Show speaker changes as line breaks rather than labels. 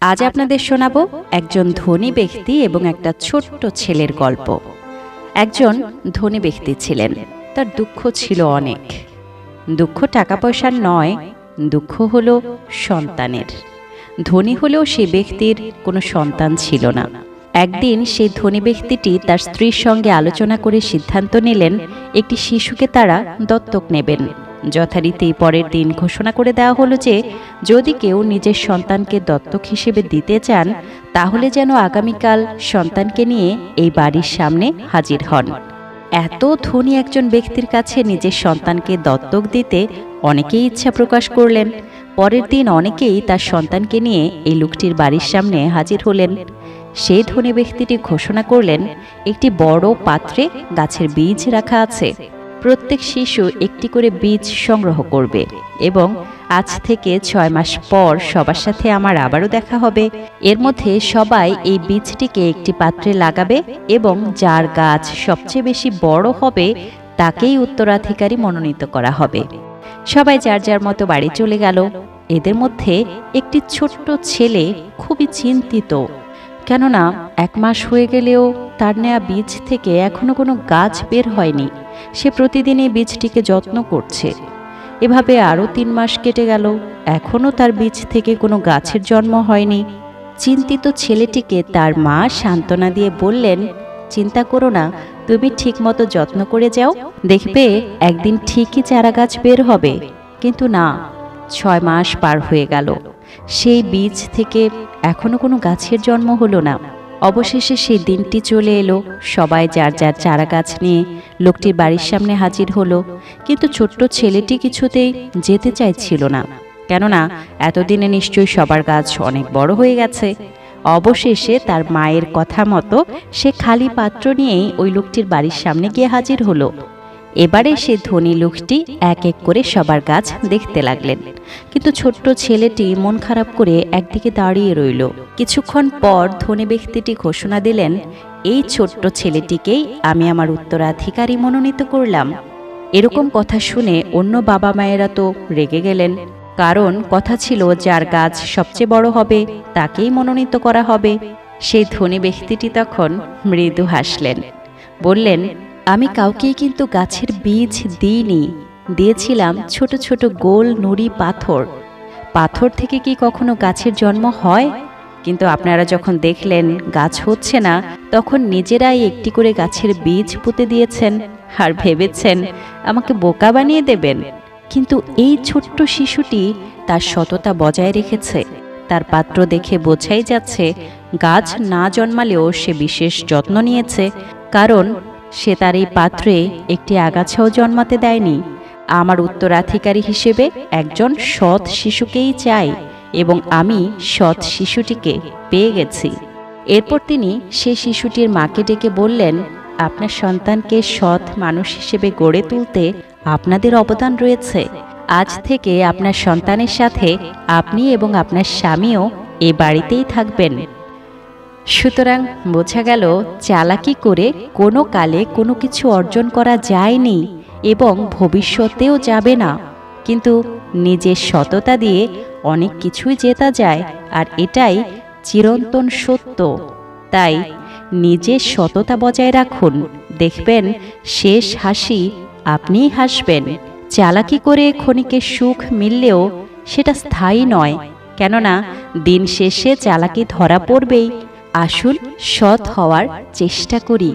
আজ আপনাদের শোনাব একজন ধনী ব্যক্তি এবং একটা ছোট্ট ছেলের গল্প। একজন ধনী ব্যক্তি ছিলেন, তার দুঃখ ছিল অনেক। দুঃখ টাকা পয়সার নয়, দুঃখ হলো সন্তানের। ধনী হলেও সে ব্যক্তির কোনো সন্তান ছিল না। একদিন সেই ধনী ব্যক্তিটি তার স্ত্রীর সঙ্গে আলোচনা করে সিদ্ধান্ত নিলেন, একটি শিশুকে তারা দত্তক নেবেন। যথারীতি পরের দিন ঘোষণা করে দেওয়া হলো যে, যদি কেউ নিজের সন্তানকে দত্তক হিসেবে দিতে চান, তাহলে যেন আগামীকাল সন্তানকে নিয়ে এই বাড়ির সামনে হাজির হন। এত ধনী একজন ব্যক্তির কাছে নিজের সন্তানকে দত্তক দিতে অনেকেই ইচ্ছা প্রকাশ করলেন। পরের দিন অনেকেই তার সন্তানকে নিয়ে এই লোকটির বাড়ির সামনে হাজির হলেন। সেই ধনী ব্যক্তিটি ঘোষণা করলেন, একটি বড় পাত্রে গাছের বীজ রাখা আছে। প্রত্যেক শিশু একটি করে বীজ সংগ্রহ করবে এবং আজ থেকে ছয় মাস পর সবার সাথে আমার আবারও দেখা হবে। এর মধ্যে সবাই এই বীজটিকে একটি পাত্রে লাগাবে এবং যার গাছ সবচেয়ে বেশি বড় হবে তাকেই উত্তরাধিকারী মনোনীত করা হবে। সবাই যার যার মতো বাড়ি চলে গেল। এদের মধ্যে একটি ছোট্ট ছেলে খুবই চিন্তিত। কেননা এক মাস হয়ে গেলেও তার নেয়া বীজ থেকে এখনও কোনো গাছ বের হয়নি। সে প্রতিদিন এই বীজটিকে যত্ন করছে। এভাবে আরও তিন মাস কেটে গেল। এখনও তার বীজ থেকে কোনো গাছের জন্ম হয়নি। চিন্তিত ছেলেটিকে তার মা সান্ত্বনা দিয়ে বললেন, চিন্তা করো না, তুমি ঠিকমতো যত্ন করে যাও। দেখবে একদিন ঠিকই চারা গাছ বের হবে। কিন্তু না, ছয় মাস পার হয়ে গেল। সেই বীজ থেকে এখনও কোনো গাছের জন্ম হলো না। অবশেষে সেই দিনটি চলে এলো। সবাই যার যার চারা গাছ নিয়ে লোকটির বাড়ির সামনে হাজির হলো। কিন্তু ছোট্ট ছেলেটি কিছুতেই যেতে চাইছিল না। কেননা এতদিনে নিশ্চয়ই সবার গাছ অনেক বড় হয়ে গেছে। অবশেষে তার মায়ের কথা মতো সে খালি পাত্র নিয়েই ওই লোকটির বাড়ির সামনে গিয়ে হাজির হলো। এবারে সে ধনী লোকটি এক এক করে সবার গাছ দেখতে লাগলেন। কিন্তু ছোট্ট ছেলেটি মন খারাপ করে একদিকে দাঁড়িয়ে রইল। কিছুক্ষণ পর ধনী ব্যক্তিটি ঘোষণা দিলেন, এই ছোট্ট ছেলেটিকেই আমি আমার উত্তরাধিকারী মনোনীত করলাম। এরকম কথা শুনে অন্য বাবা মায়েরা তো রেগে গেলেন। কারণ কথা ছিল, যার গাছ সবচেয়ে বড় হবে, তাকেই মনোনীত করা হবে। সেই ধনী ব্যক্তিটি তখন মৃদু হাসলেন। বললেন আমি কাউকেই কিন্তু গাছের বীজ দিইনি। দিয়েছিলাম ছোট ছোট গোল নুড়ি পাথর। পাথর থেকে কি কখনো গাছের জন্ম হয়? কিন্তু আপনারা যখন দেখলেন গাছ হচ্ছে না, তখন নিজেরাই একটি করে গাছের বীজ পুঁতে দিয়েছেন আর ভেবেছেন আমাকে বোকা বানিয়ে দেবেন। কিন্তু এই ছোট্ট শিশুটি তার সততা বজায় রেখেছে। তার পাত্র দেখে বোঝাই যাচ্ছে, গাছ না জন্মালেও সে বিশেষ যত্ন নিয়েছে। কারণ সে তার এই পাত্রে একটি আগাছাও জন্মাতে দেয়নি। আমার উত্তরাধিকারী হিসেবে একজন সৎ শিশুকেই চাই এবং আমি সৎ শিশুটিকে পেয়ে গেছি। এরপর তিনি সে শিশুটির মাকে ডেকে বললেন, আপনার সন্তানকে সৎ মানুষ হিসেবে গড়ে তুলতে আপনাদের অবদান রয়েছে। আজ থেকে আপনার সন্তানের সাথে আপনি এবং আপনার স্বামীও এ বাড়িতেই থাকবেন। সুতরাং বোঝা গেল চালাকি করে কোনো কালে কোনো কিছু অর্জন করা যায়নি এবং ভবিষ্যতেও যাবে না। কিন্তু নিজের সততা দিয়ে অনেক কিছুই জেতা যায় আর এটাই চিরন্তন সত্য। তাই নিজের সততা বজায় রাখুন। দেখবেন শেষ হাসি আপনিই হাসবেন। চালাকি করে ক্ষণিকের সুখ মিললেও সেটা স্থায়ী নয়। কেননা দিন শেষে চালাকি ধরা পড়বেই। আসুন সৎ হওয়ার চেষ্টা করি।